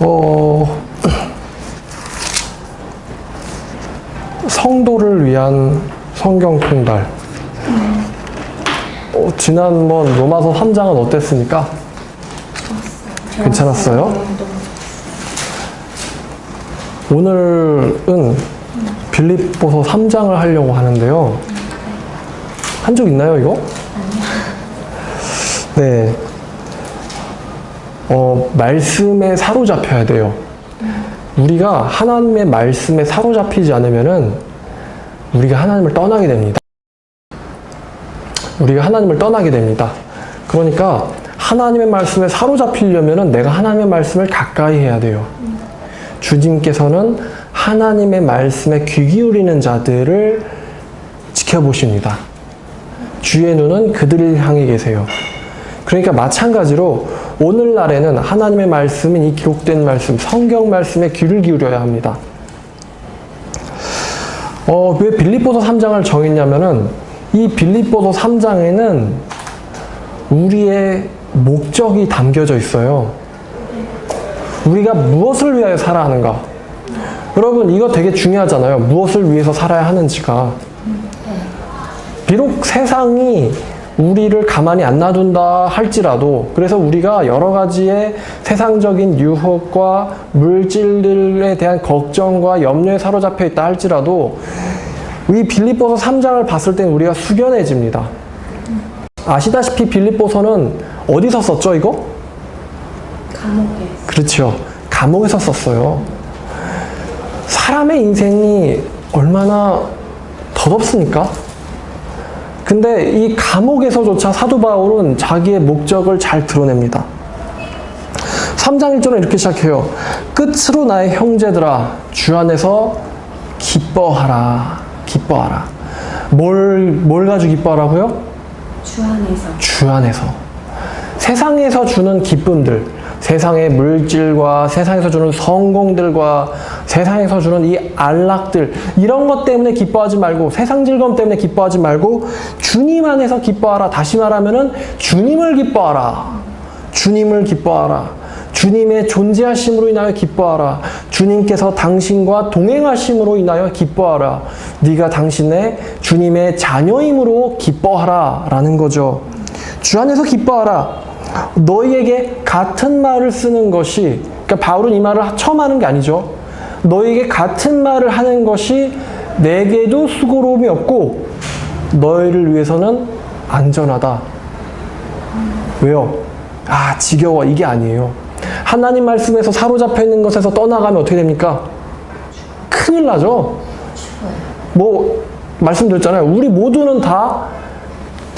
어, 성도를 위한 성경 통달. 어, 지난번 로마서 3장은 어땠습니까? 괜찮았어요? 오늘은 빌립보서 3장을 하려고 하는데요. 한 적 있나요, 이거? 네. 어, 말씀에 사로잡혀야 돼요. 우리가 하나님의 말씀에 사로잡히지 않으면은 우리가 하나님을 떠나게 됩니다. 우리가 하나님을 떠나게 됩니다. 그러니까 하나님의 말씀에 사로잡히려면은 내가 하나님의 말씀을 가까이 해야 돼요. 주님께서는 하나님의 말씀에 귀 기울이는 자들을 지켜보십니다. 주의 눈은 그들을 향해 계세요. 그러니까 마찬가지로 오늘날에는 하나님의 말씀인 이 기록된 말씀, 성경 말씀에 귀를 기울여야 합니다. 어, 왜 빌립보서 3장을 정했냐면은 이 빌립보서 3장에는 우리의 목적이 담겨져 있어요. 우리가 무엇을 위하여 살아야 하는가? 여러분, 이거 되게 중요하잖아요. 무엇을 위해서 살아야 하는지가. 비록 세상이 우리를 가만히 안 놔둔다 할지라도 그래서 우리가 여러 가지의 세상적인 유혹과 물질들에 대한 걱정과 염려에 사로잡혀 있다 할지라도 이 빌립보서 3장을 봤을 때 우리가 숙연해집니다. 아시다시피 빌립보서는 어디서 썼죠 이거? 감옥에 그렇죠. 감옥에서 썼어요. 사람의 인생이 얼마나 더덥습니까? 근데 이 감옥에서조차 사도 바울은 자기의 목적을 잘 드러냅니다. 3장 1절은 이렇게 시작해요. 끝으로 나의 형제들아, 주 안에서 기뻐하라. 기뻐하라. 뭘, 뭘 가지고 기뻐하라고요? 주 안에서 주 안에서 세상에서 주는 기쁨들, 세상의 물질과 세상에서 주는 성공들과 세상에서 주는 이 안락들 이런 것 때문에 기뻐하지 말고 세상 즐거움 때문에 기뻐하지 말고 주님 안에서 기뻐하라. 다시 말하면은 주님을 기뻐하라. 주님을 기뻐하라. 주님의 존재하심으로 인하여 기뻐하라. 주님께서 당신과 동행하심으로 인하여 기뻐하라. 네가 당신의 주님의 자녀임으로 기뻐하라 라는 거죠. 주 안에서 기뻐하라. 너희에게 같은 말을 쓰는 것이 그러니까 바울은 이 말을 처음 하는 게 아니죠. 너희에게 같은 말을 하는 것이 내게도 수고로움이 없고 너희를 위해서는 안전하다. 왜요? 아, 지겨워. 이게 아니에요. 하나님 말씀에서 사로잡혀 있는 것에서 떠나가면 어떻게 됩니까? 큰일 나죠? 뭐, 말씀드렸잖아요. 우리 모두는 다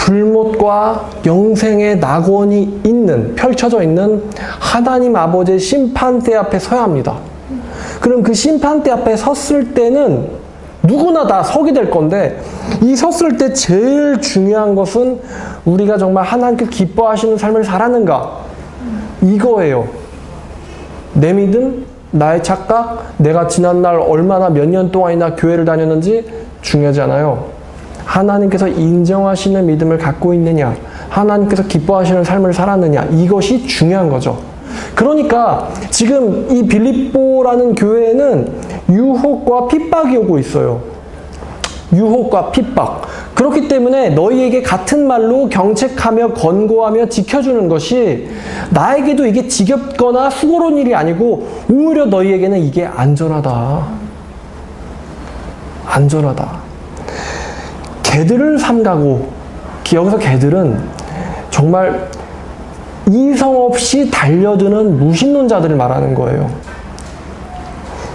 불못과 영생의 낙원이 있는, 펼쳐져 있는 하나님 아버지의 심판대 앞에 서야 합니다. 그럼 그 심판대 앞에 섰을 때는 누구나 다 서게 될 건데, 이 섰을 때 제일 중요한 것은 우리가 정말 하나님께 기뻐하시는 삶을 살았는가? 이거예요. 내 믿음, 나의 착각, 내가 지난날 얼마나 몇 년 동안이나 교회를 다녔는지 중요하지 않아요. 하나님께서 인정하시는 믿음을 갖고 있느냐, 하나님께서 기뻐하시는 삶을 살았느냐, 이것이 중요한 거죠. 그러니까 지금 이 빌립보라는 교회에는 유혹과 핍박이 오고 있어요. 유혹과 핍박. 그렇기 때문에 너희에게 같은 말로 경책하며 권고하며 지켜주는 것이 나에게도 이게 지겹거나 수고로운 일이 아니고 오히려 너희에게는 이게 안전하다. 안전하다. 개들을 삼가고 여기서 개들은 정말 이성 없이 달려드는 무신론자들을 말하는 거예요.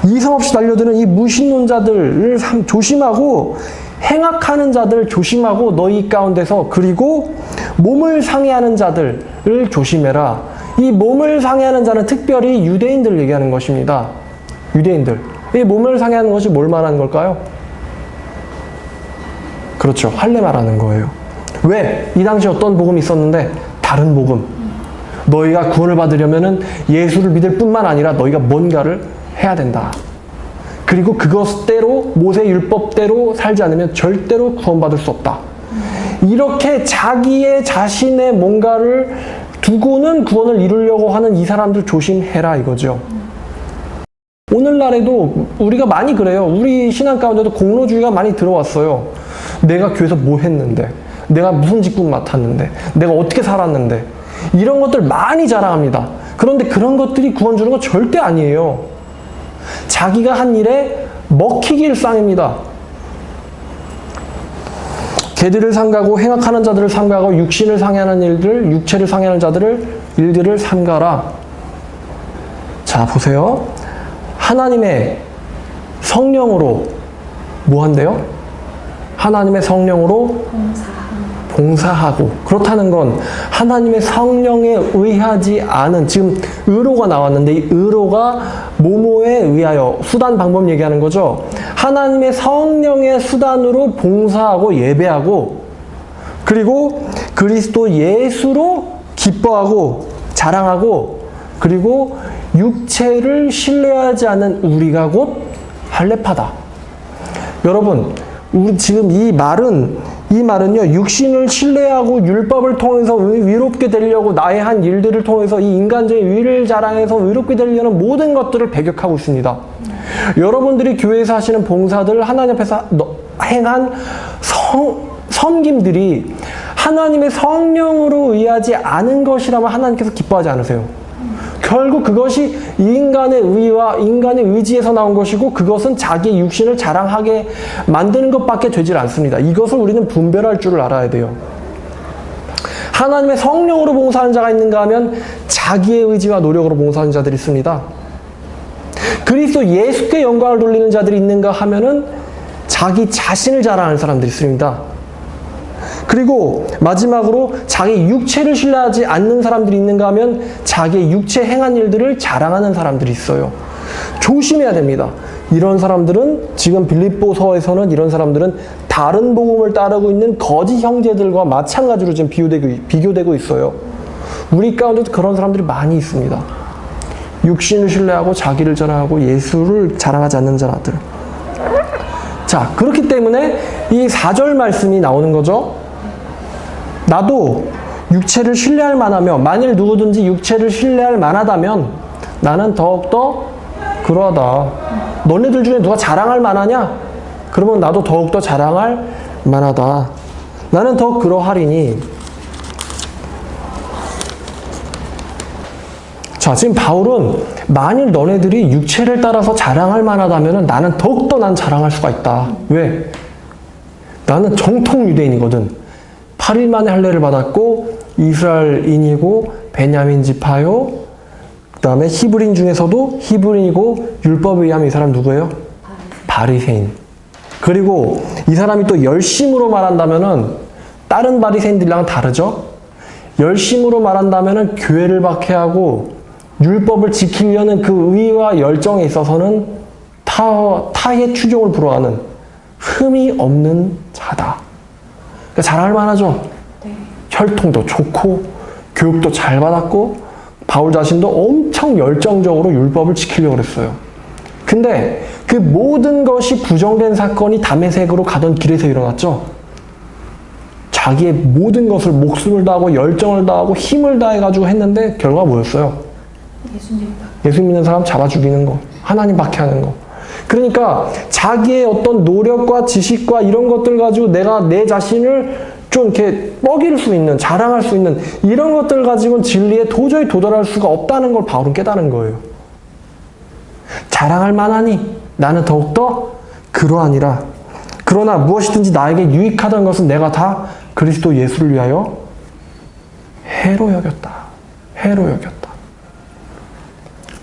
이성 없이 달려드는 이 무신론자들을 참 조심하고 행악하는 자들 조심하고 너희 가운데서 그리고 몸을 상해하는 자들을 조심해라. 이 몸을 상해하는 자는 특별히 유대인들 얘기하는 것입니다. 유대인들. 이 몸을 상해하는 것이 뭘 말하는 걸까요? 그렇죠. 할례 말하는 거예요. 왜? 이 당시 어떤 복음이 있었는데 다른 복음. 너희가 구원을 받으려면은 예수를 믿을 뿐만 아니라 너희가 뭔가를 해야 된다. 그리고 그것대로 모세 율법대로 살지 않으면 절대로 구원받을 수 없다. 이렇게 자기의 자신의 뭔가를 두고는 구원을 이루려고 하는 이 사람들 조심해라 이거죠. 오늘날에도 우리가 많이 그래요. 우리 신앙 가운데도 공로주의가 많이 들어왔어요. 내가 교회에서 뭐 했는데, 내가 무슨 직분 맡았는데, 내가 어떻게 살았는데, 이런 것들 많이 자랑합니다. 그런데 그런 것들이 구원 주는 건 절대 아니에요. 자기가 한 일에 먹히기 일상입니다. 개들을 상가고 행악하는 자들을 상가고 육신을 상해하는 일들, 육체를 상해하는 자들을 일들을 삼가라. 자, 보세요. 하나님의 성령으로 뭐 한대요? 하나님의 성령으로 봉사하고 그렇다는 건 하나님의 성령에 의하지 않은 지금 의로가 나왔는데 이 의로가 모모에 의하여 수단 방법 얘기하는 거죠. 하나님의 성령의 수단으로 봉사하고 예배하고 그리고 그리스도 예수로 기뻐하고 자랑하고 그리고 육체를 신뢰하지 않는 우리가 곧 할례파다. 여러분, 우리 지금 이 말은 이 말은요 육신을 신뢰하고 율법을 통해서 위- 위롭게 되려고 나의 한 일들을 통해서 이 인간적인 위를 자랑해서 위롭게 되려는 모든 것들을 배격하고 있습니다. 여러분들이 교회에서 하시는 봉사들 하나님 앞에서 너- 행한 성, 섬김들이 하나님의 성령으로 의하지 않은 것이라면 하나님께서 기뻐하지 않으세요. 결국 그것이 인간의 의와 인간의 의지에서 나온 것이고 그것은 자기 육신을 자랑하게 만드는 것밖에 되질 않습니다. 이것을 우리는 분별할 줄을 알아야 돼요. 하나님의 성령으로 봉사하는 자가 있는가 하면 자기의 의지와 노력으로 봉사하는 자들이 있습니다. 그리스도 예수께 영광을 돌리는 자들이 있는가 하면은 자기 자신을 자랑하는 사람들이 있습니다. 그리고 마지막으로 자기 육체를 신뢰하지 않는 사람들이 있는가 하면 자기의 육체 행한 일들을 자랑하는 사람들이 있어요. 조심해야 됩니다. 이런 사람들은 지금 빌립보서에서는 이런 사람들은 다른 복음을 따르고 있는 거짓 형제들과 마찬가지로 지금 비교되고, 비교되고 있어요. 우리 가운데도 그런 사람들이 많이 있습니다. 육신을 신뢰하고 자기를 자랑하고 예수를 자랑하지 않는 자들. 자, 그렇기 때문에 이 4절 말씀이 나오는 거죠. 나도 육체를 신뢰할 만하며 만일 누구든지 육체를 신뢰할 만하다면 나는 더욱더 그러하다. 너네들 중에 누가 자랑할 만하냐? 그러면 나도 더욱더 자랑할 만하다. 나는 더 그러하리니. 자, 지금 바울은 만일 너네들이 육체를 따라서 자랑할 만하다면 나는 더욱더 난 자랑할 수가 있다. 왜? 나는 정통 유대인이거든. 8일 만에 할례를 받았고 이스라엘인이고 베냐민 지파요. 그다음에 히브리인 중에서도 히브리인이고 율법에 의하면 이 사람 누구예요? 바리새인. 그리고 이 사람이 또 열심으로 말한다면은 다른 바리새인들이랑 다르죠? 열심으로 말한다면은 교회를 박해하고 율법을 지키려는 그 의와 열정에 있어서는 타, 타의 추종을 불허하는 흠이 없는 자다. 그러니까 잘할 만하죠. 네. 혈통도 좋고 교육도 잘 받았고 바울 자신도 엄청 열정적으로 율법을 지키려고 그랬어요. 근데 그 모든 것이 부정된 사건이 담에색으로 가던 길에서 일어났죠. 자기의 모든 것을 목숨을 다하고 열정을 다하고 힘을 다해가지고 했는데 결과가 뭐였어요? 예수님 예수 믿는 사람 잡아 죽이는 거, 하나님 박해하는 거. 그러니까 자기의 어떤 노력과 지식과 이런 것들 가지고 내가 내 자신을 좀 이렇게 뻐길 수 있는, 자랑할 수 있는 이런 것들 가지고는 진리에 도저히 도달할 수가 없다는 걸 바울은 깨달은 거예요. 자랑할 만하니 나는 더욱더 그러하니라. 그러나 무엇이든지 나에게 유익하던 것은 내가 다 그리스도 예수를 위하여 해로 여겼다. 해로 여겼다.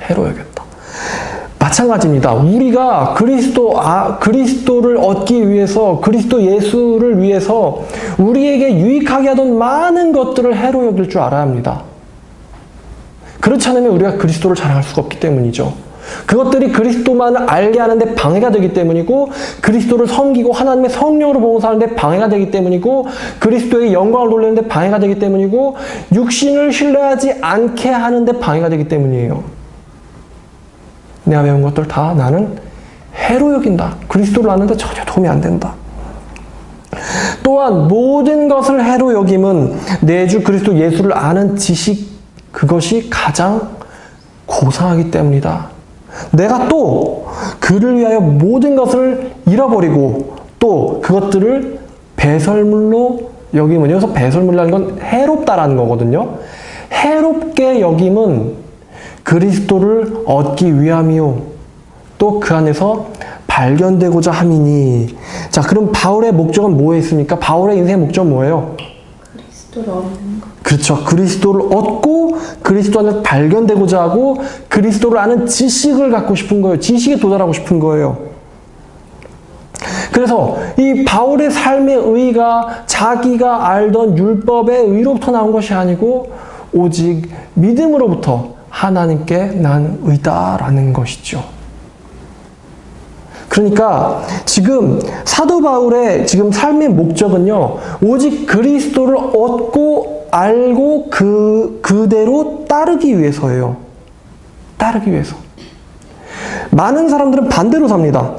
해로 여겼다. 마찬가지입니다. 우리가 그리스도 아 그리스도를 얻기 위해서 그리스도 예수를 위해서 우리에게 유익하게 하던 많은 것들을 해로 여길 줄 알아야 합니다. 그렇지 않으면 우리가 그리스도를 자랑할 수가 없기 때문이죠. 그것들이 그리스도만을 알게 하는데 방해가 되기 때문이고 그리스도를 섬기고 하나님의 성령으로 봉사하는데 방해가 되기 때문이고 그리스도의 영광을 돌리는데 방해가 되기 때문이고 육신을 신뢰하지 않게 하는데 방해가 되기 때문이에요. 내가 배운 것들 다 나는 해로 여긴다. 그리스도를 아는데 전혀 도움이 안 된다. 또한 모든 것을 해로 여김은 내 주 그리스도 예수를 아는 지식 그것이 가장 고상하기 때문이다. 내가 또 그를 위하여 모든 것을 잃어버리고 또 그것들을 배설물로 여김은 여기서 배설물이라는 건 해롭다라는 거거든요. 해롭게 여김은 그리스도를 얻기 위함이요. 또 그 안에서 발견되고자 함이니. 자, 그럼 바울의 목적은 뭐였습니까? 바울의 인생의 목적은 뭐예요? 그리스도를 얻는 것. 그렇죠. 그리스도를 얻고 그리스도 안에서 발견되고자 하고 그리스도를 아는 지식을 갖고 싶은 거예요. 지식에 도달하고 싶은 거예요. 그래서 이 바울의 삶의 의가 자기가 알던 율법의 의로부터 나온 것이 아니고 오직 믿음으로부터 하나님께 난 의다라는 것이죠. 그러니까 지금 사도 바울의 지금 삶의 목적은요, 오직 그리스도를 얻고 알고 그, 그대로 따르기 위해서예요. 따르기 위해서. 많은 사람들은 반대로 삽니다.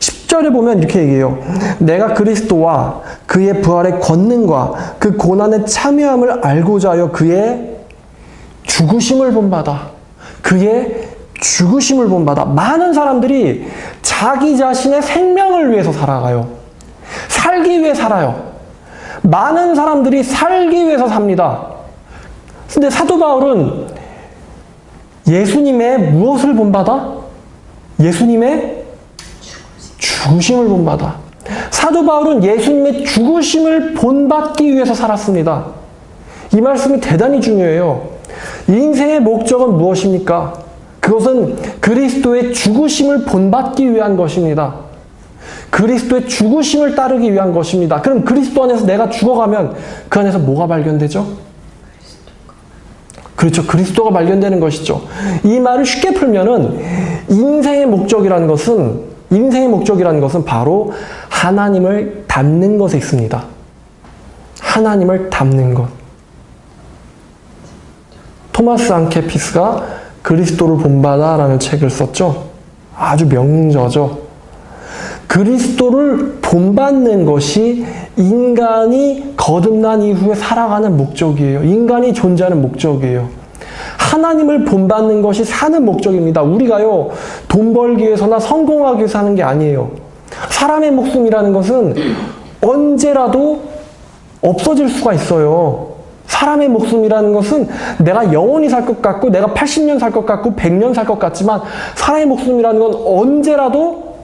10절에 보면 이렇게 얘기해요. 내가 그리스도와 그의 부활의 권능과 그 고난의 참여함을 알고자 하여 그의 죽으심을 본받아. 그의 죽으심을 본받아. 많은 사람들이 자기 자신의 생명을 위해서 살아가요. 살기 위해 살아요. 많은 사람들이 살기 위해서 삽니다. 근데 사도 바울은 예수님의 무엇을 본받아? 예수님의 죽으심을 본받아. 사도 바울은 예수님의 죽으심을 본받기 위해서 살았습니다. 이 말씀이 대단히 중요해요. 인생의 목적은 무엇입니까? 그것은 그리스도의 죽으심을 본받기 위한 것입니다. 그리스도의 죽으심을 따르기 위한 것입니다. 그럼 그리스도 안에서 내가 죽어가면 그 안에서 뭐가 발견되죠? 그렇죠. 그리스도가 발견되는 것이죠. 이 말을 쉽게 풀면은 인생의 목적이라는 것은 인생의 목적이라는 것은 바로 하나님을 닮는 것에 있습니다. 하나님을 닮는 것. 토마스 안케피스가 그리스도를 본받아라는 책을 썼죠. 아주 명저죠. 그리스도를 본받는 것이 인간이 거듭난 이후에 살아가는 목적이에요. 인간이 존재하는 목적이에요. 하나님을 본받는 것이 사는 목적입니다. 우리가요, 돈 벌기 위해서나 성공하기 위해서 하는 게 아니에요. 사람의 목숨이라는 것은 언제라도 없어질 수가 있어요. 사람의 목숨이라는 것은 내가 영원히 살 것 같고, 내가 80년 살 것 같고, 100년 살 것 같지만, 사람의 목숨이라는 건 언제라도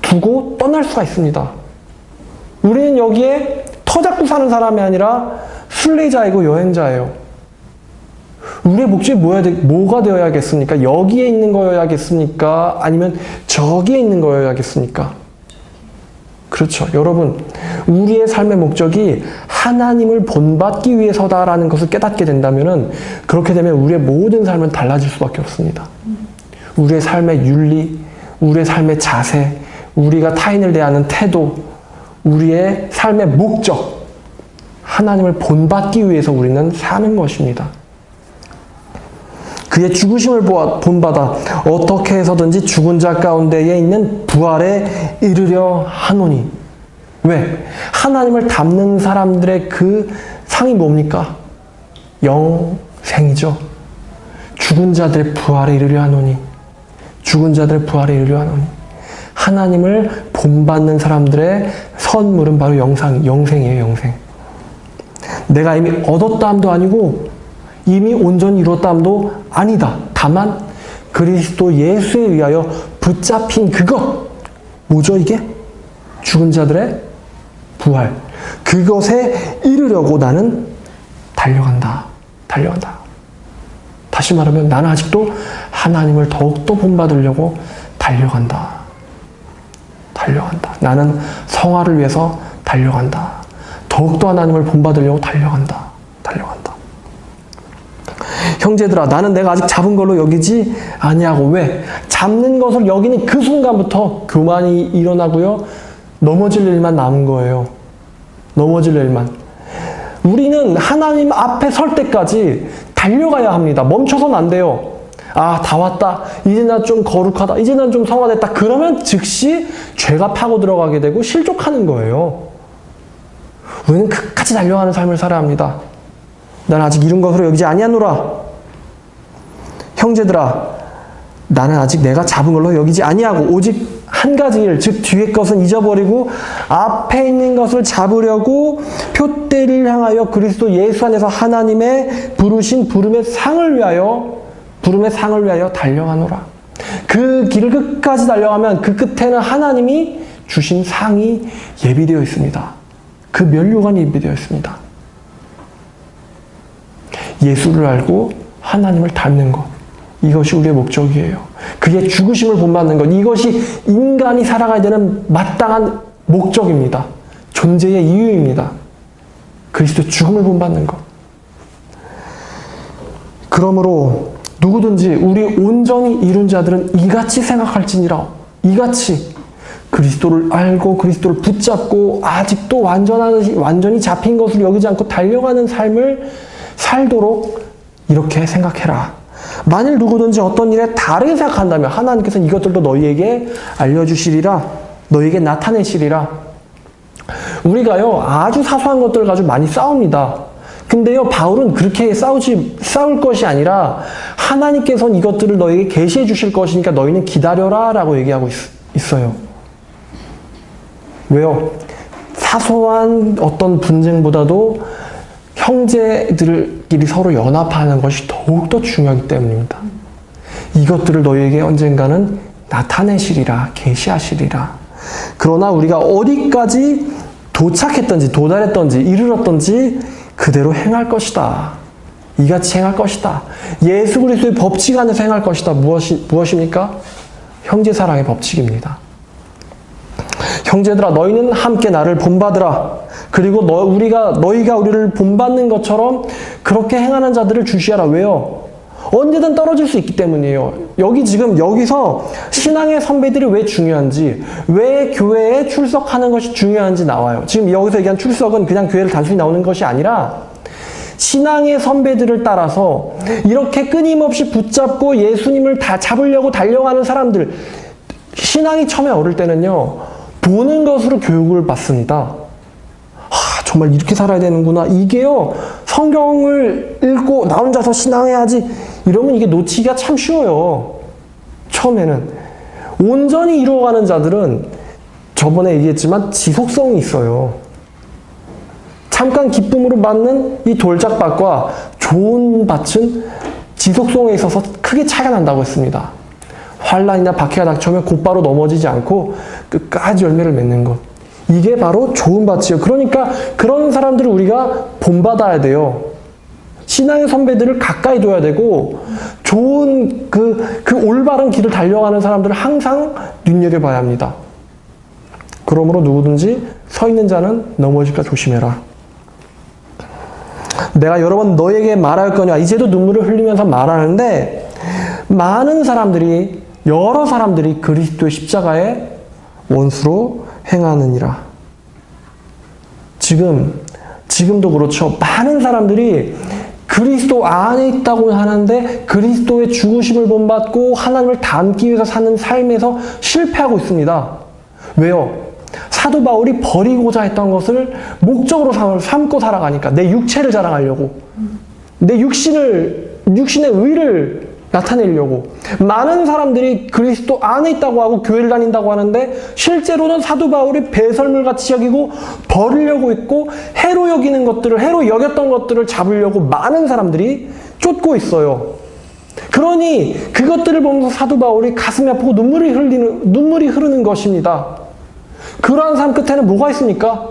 두고 떠날 수가 있습니다. 우리는 여기에 터잡고 사는 사람이 아니라 순례자이고 여행자예요. 우리의 목적이 뭐야, 뭐가 되어야겠습니까? 여기에 있는 거여야겠습니까? 아니면 저기에 있는 거여야겠습니까? 그렇죠. 여러분, 우리의 삶의 목적이 하나님을 본받기 위해서다라는 것을 깨닫게 된다면은 그렇게 되면 우리의 모든 삶은 달라질 수밖에 없습니다. 우리의 삶의 윤리, 우리의 삶의 자세, 우리가 타인을 대하는 태도, 우리의 삶의 목적, 하나님을 본받기 위해서 우리는 사는 것입니다. 그의 죽으심을 본받아 어떻게 해서든지 죽은 자 가운데에 있는 부활에 이르려 하노니. 왜? 하나님을 닮는 사람들의 그 상이 뭡니까? 영생이죠. 죽은 자들의 부활에 이르려 하노니. 죽은 자들의 부활에 이르려 하노니. 하나님을 본받는 사람들의 선물은 바로 영상, 영생이에요, 영생. 내가 이미 얻었다함도 아니고 이미 온전히 이뤘다함도 아니다. 다만 그리스도 예수에 의하여 붙잡힌 그것. 뭐죠, 이게? 죽은 자들의 부활. 그것에 이르려고 나는 달려간다. 달려간다. 다시 말하면 나는 아직도 하나님을 더욱더 본받으려고 달려간다. 달려간다. 나는 성화를 위해서 달려간다. 더욱더 하나님을 본받으려고 달려간다. 형제들아, 나는 내가 아직 잡은 걸로 여기지 아니하고 왜? 잡는 것을 여기는 그 순간부터 교만이 일어나고요. 넘어질 일만 남은 거예요. 넘어질 일만. 우리는 하나님 앞에 설 때까지 달려가야 합니다. 멈춰서는 안 돼요. 아, 다 왔다. 이제 난좀 거룩하다. 이제 난 좀 성화됐다. 그러면 즉시 죄가 파고 들어가게 되고 실족하는 거예요. 우리는 끝까지 달려가는 삶을 살아야 합니다. 난 아직 이룬 것으로 여기지 아니하노라. 형제들아, 나는 아직 내가 잡은 걸로 여기지 아니하고 오직 한 가지 일, 즉 뒤의 것은 잊어버리고 앞에 있는 것을 잡으려고 표대를 향하여 그리스도 예수 안에서 하나님의 부르신 부름의 상을 위하여 부름의 상을 위하여 달려가노라. 그 길을 끝까지 달려가면 그 끝에는 하나님이 주신 상이 예비되어 있습니다. 그 면류관이 예비되어 있습니다. 예수를 알고 하나님을 닮는 것. 이것이 우리의 목적이에요. 그게 죽으심을 본받는 것. 이것이 인간이 살아가야 되는 마땅한 목적입니다. 존재의 이유입니다. 그리스도 죽음을 본받는 것. 그러므로 누구든지 우리 온전히 이룬 자들은 이같이 생각할지니라. 이같이 그리스도를 알고 그리스도를 붙잡고 아직도 완전한 완전히 잡힌 것을 여기지 않고 달려가는 삶을 살도록 이렇게 생각해라. 만일 누구든지 어떤 일에 다르게 생각한다면 하나님께서는 이것들도 너희에게 알려주시리라. 너희에게 나타내시리라. 우리가요, 아주 사소한 것들 가지고 많이 싸웁니다. 근데요, 바울은 그렇게 싸우지, 싸울 것이 아니라 하나님께서는 이것들을 너에게 계시해 주실 것이니까 너희는 기다려라 라고 얘기하고 있, 있어요. 왜요? 사소한 어떤 분쟁보다도 형제들 끼리 서로 연합하는 것이 더욱더 중요하기 때문입니다. 이것들을 너희에게 언젠가는 나타내시리라, 계시하시리라. 그러나 우리가 어디까지 도착했던지, 도달했던지, 이르렀던지 그대로 행할 것이다. 이같이 행할 것이다. 예수 그리스도의 법칙 안에서 행할 것이다. 무엇이, 무엇입니까? 형제 사랑의 법칙입니다. 형제들아 너희는 함께 나를 본받으라. 그리고 너, 우리가 너희가 우리를 본받는 것처럼 그렇게 행하는 자들을 주시하라. 왜요? 언제든 떨어질 수 있기 때문이에요. 여기 지금 여기서 신앙의 선배들이 왜 중요한지, 왜 교회에 출석하는 것이 중요한지 나와요. 지금 여기서 얘기한 출석은 그냥 교회를 단순히 나오는 것이 아니라 신앙의 선배들을 따라서 이렇게 끊임없이 붙잡고 예수님을 다 잡으려고 달려가는 사람들, 신앙이 처음에 어릴 때는요, 보는 것으로 교육을 받습니다. 아, 정말 이렇게 살아야 되는구나. 이게요, 성경을 읽고 나 혼자서 신앙해야지. 이러면 이게 놓치기가 참 쉬워요. 처음에는. 온전히 이루어가는 자들은 저번에 얘기했지만 지속성이 있어요. 잠깐 기쁨으로 받는 이 돌짝밭과 좋은 밭은 지속성에 있어서 크게 차이가 난다고 했습니다. 환란이나 박해가 닥쳐오면 곧바로 넘어지지 않고 끝까지 열매를 맺는 것. 이게 바로 좋은 밭이에요. 그러니까 그런 사람들을 우리가 본받아야 돼요. 신앙의 선배들을 가까이 둬야 되고 좋은 그, 그 올바른 길을 달려가는 사람들을 항상 눈여겨봐야 합니다. 그러므로 누구든지 서 있는 자는 넘어질까 조심해라. 내가 여러 번 너에게 말할 거냐. 이제도 눈물을 흘리면서 말하는데 많은 사람들이 여러 사람들이 그리스도의 십자가의 원수로 행하느니라. 지금 지금도 그렇죠. 많은 사람들이 그리스도 안에 있다고 하는데 그리스도의 죽으심을 본받고 하나님을 닮기 위해서 사는 삶에서 실패하고 있습니다. 왜요? 사도 바울이 버리고자 했던 것을 목적으로 삼고 살아가니까 내 육체를 자랑하려고 내 육신을 육신의 의를 나타내려고 많은 사람들이 그리스도 안에 있다고 하고 교회를 다닌다고 하는데 실제로는 사도 바울이 배설물 같이 여기고 버리려고 했고 해로 여기는 것들을 해로 여겼던 것들을 잡으려고 많은 사람들이 쫓고 있어요. 그러니 그것들을 보면서 사도 바울이 가슴이 아프고 눈물이 흘리는 눈물이 흐르는 것입니다. 그러한 삶 끝에는 뭐가 있습니까?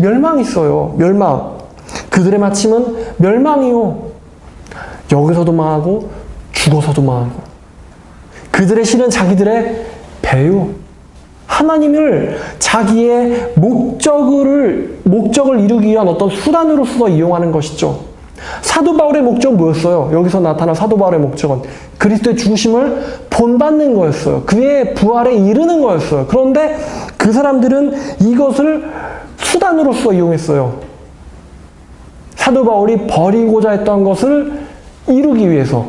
멸망이 있어요. 멸망. 그들의 마침은 멸망이요. 여기서도 망하고 죽어서도 망하고 그들의 실은 자기들의 배요. 하나님을 자기의 목적을 목적을 이루기 위한 어떤 수단으로서 이용하는 것이죠. 사도 바울의 목적은 뭐였어요? 여기서 나타난 사도 바울의 목적은 그리스도의 죽으심을 본받는 거였어요. 그의 부활에 이르는 거였어요. 그런데 그 사람들은 이것을 수단으로서 이용했어요. 사도 바울이 버리고자 했던 것을 이루기 위해서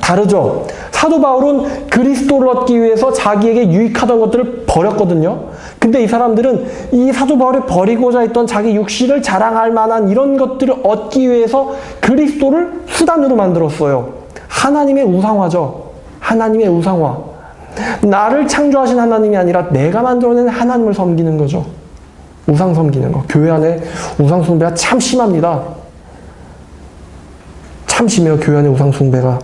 다르죠. 사도 바울은 그리스도를 얻기 위해서 자기에게 유익하던 것들을 버렸거든요. 근데 이 사람들은 이 사도 바울이 버리고자 했던 자기 육신을 자랑할 만한 이런 것들을 얻기 위해서 그리스도를 수단으로 만들었어요. 하나님의 우상화죠. 하나님의 우상화. 나를 창조하신 하나님이 아니라 내가 만들어낸 하나님을 섬기는 거죠. 우상 섬기는 거. 교회 안에 우상 숭배가 참 심합니다. 참 심해요. 교회 안에 우상 숭배가.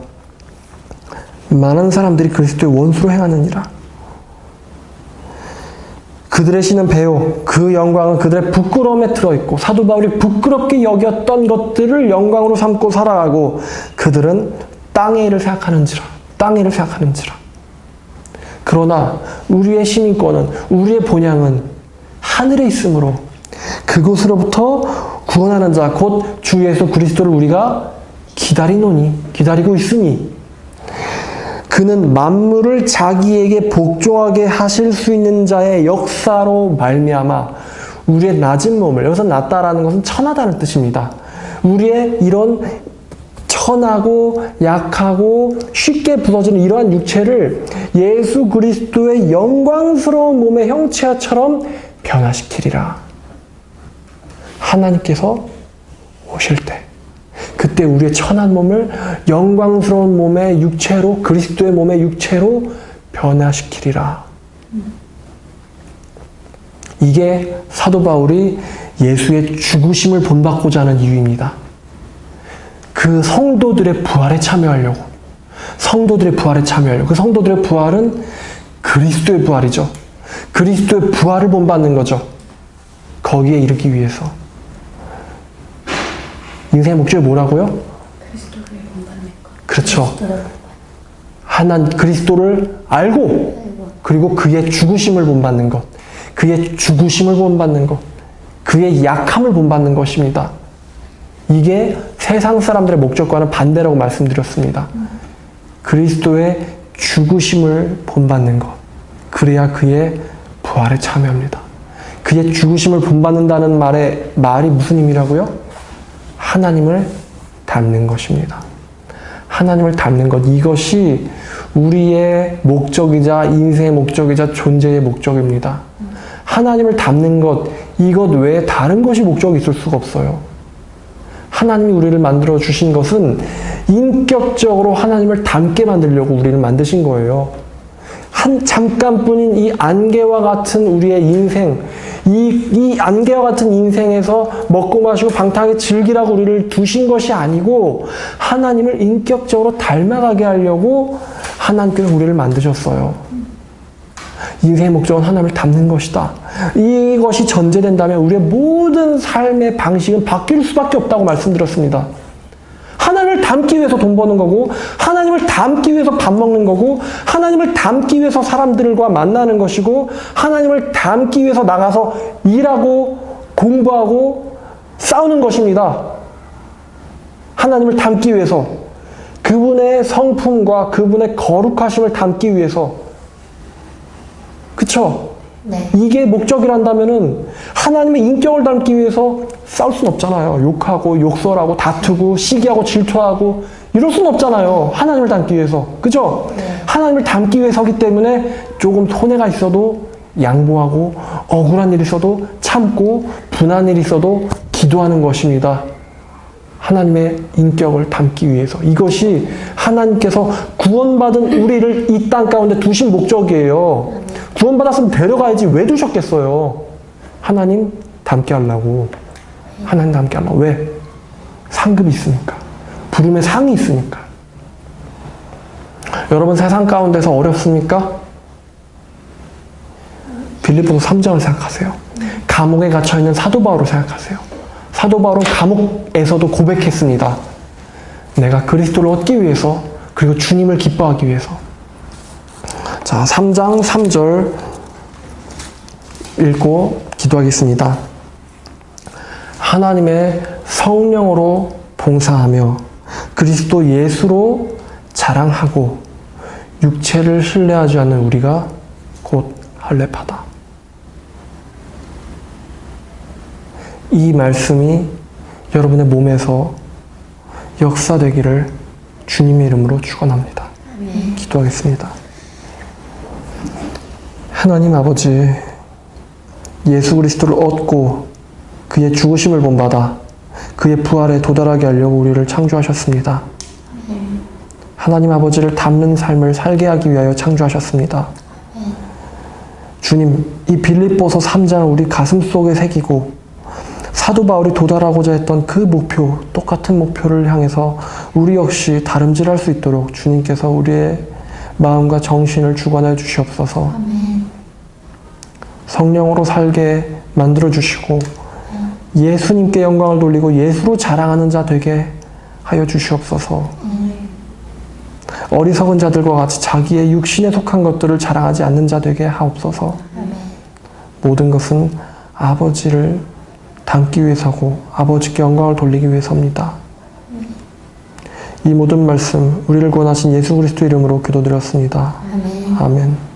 많은 사람들이 그리스도의 원수로 행하느니라. 그들의 신은 배요. 그 영광은 그들의 부끄러움에 들어있고 사도 바울이 부끄럽게 여겼던 것들을 영광으로 삼고 살아가고 그들은 땅의 일을 생각하는지라. 땅의 일을 생각하는지라. 그러나 우리의 시민권은 우리의 본향은 하늘에 있으므로 그곳으로부터 구원하는 자 곧 주 예수 그리스도를 우리가 기다리노니 기다리고 있으니 그는 만물을 자기에게 복종하게 하실 수 있는 자의 역사로 말미암아 우리의 낮은 몸을 여기서 낮다라는 것은 천하다는 뜻입니다. 우리의 이런 천하고 약하고 쉽게 부서지는 이러한 육체를 예수 그리스도의 영광스러운 몸의 형체처럼 변화시키리라. 하나님께서 오실 때 그때 우리의 천한 몸을 영광스러운 몸의 육체로 그리스도의 몸의 육체로 변화시키리라. 이게 사도 바울이 예수의 죽으심을 본받고자 하는 이유입니다. 그 성도들의 부활에 참여하려고. 성도들의 부활에 참여하려고. 그 성도들의 부활은 그리스도의 부활이죠. 그리스도의 부활을 본받는 거죠. 거기에 이르기 위해서. 인생의 목적이 뭐라고요? 그리스도를 본받는 것. 그렇죠. 하나님 그리스도를 알고 그리고 그의 죽으심을 본받는 것, 그의 죽으심을 본받는 것, 그의 약함을 본받는 것입니다. 이게 세상 사람들의 목적과는 반대라고 말씀드렸습니다. 그리스도의 죽으심을 본받는 것, 그래야 그의 부활에 참여합니다. 그의 죽으심을 본받는다는 말의 말이 무슨 의미라고요? 하나님을 닮는 것입니다. 하나님을 닮는 것 이것이 우리의 목적이자 인생의 목적이자 존재의 목적입니다. 하나님을 닮는 것 이것 외에 다른 것이 목적이 있을 수가 없어요. 하나님이 우리를 만들어 주신 것은 인격적으로 하나님을 닮게 만들려고 우리를 만드신 거예요. 한 잠깐뿐인 이 안개와 같은 우리의 인생, 이, 이 안개와 같은 인생에서 먹고 마시고 방탕하게 즐기라고 우리를 두신 것이 아니고 하나님을 인격적으로 닮아가게 하려고 하나님께서 우리를 만드셨어요. 인생의 목적은 하나님을 닮는 것이다. 이것이 전제된다면 우리의 모든 삶의 방식은 바뀔 수밖에 없다고 말씀드렸습니다. 닮기 위해서 돈 버는 거고, 하나님을 닮기 위해서 밥 먹는 거고, 하나님을 닮기 위해서 사람들과 만나는 것이고, 하나님을 닮기 위해서 나가서 일하고, 공부하고, 싸우는 것입니다. 하나님을 닮기 위해서, 그분의 성품과 그분의 거룩하심을 담기 위해서, 그쵸? 네. 이게 목적이란다면은 하나님의 인격을 담기 위해서 싸울 순 없잖아요. 욕하고 욕설하고 다투고 시기하고 질투하고 이럴 순 없잖아요. 하나님을 담기 위해서. 그죠? 네. 하나님을 담기 위해서기 때문에 조금 손해가 있어도 양보하고 억울한 일이 있어도 참고 분한 일이 있어도 기도하는 것입니다. 하나님의 인격을 담기 위해서. 이것이 하나님께서 구원받은 우리를 이 땅 가운데 두신 목적이에요. 구원받았으면 데려가야지 왜 두셨겠어요? 하나님 닮게 하려고. 하나님 닮게 하려고. 왜? 상급이 있으니까. 부름의 상이 있으니까. 여러분 세상 가운데서 어렵습니까? 빌립보서 3장을 생각하세요. 감옥에 갇혀 있는 사도 바울을 생각하세요. 사도 바울은 감옥에서도 고백했습니다. 내가 그리스도를 얻기 위해서 그리고 주님을 기뻐하기 위해서. 자, 3장 3절 읽고 기도하겠습니다. 하나님의 성령으로 봉사하며 그리스도 예수로 자랑하고 육체를 신뢰하지 않는 우리가 곧 할례파다. 이 말씀이 여러분의 몸에서 역사되기를 주님의 이름으로 축원합니다. 기도하겠습니다. 하나님 아버지 예수 그리스도를 얻고 그의 죽으심을 본받아 그의 부활에 도달하게 하려고 우리를 창조하셨습니다. 하나님 아버지를 닮는 삶을 살게 하기 위하여 창조하셨습니다. 주님, 이 빌립보서 3장을 우리 가슴 속에 새기고 사도 바울이 도달하고자 했던 그 목표, 똑같은 목표를 향해서 우리 역시 다름질할 수 있도록 주님께서 우리의 마음과 정신을 주관하여 주시옵소서. 아멘. 성령으로 살게 만들어 주시고 예수님께 영광을 돌리고 예수로 자랑하는 자 되게 하여 주시옵소서. 어리석은 자들과 같이 자기의 육신에 속한 것들을 자랑하지 않는 자 되게 하옵소서. 모든 것은 아버지를 닮기 위해서고 아버지께 영광을 돌리기 위해서입니다. 이 모든 말씀 우리를 구원하신 예수 그리스도 이름으로 기도드렸습니다. 아멘. 아멘.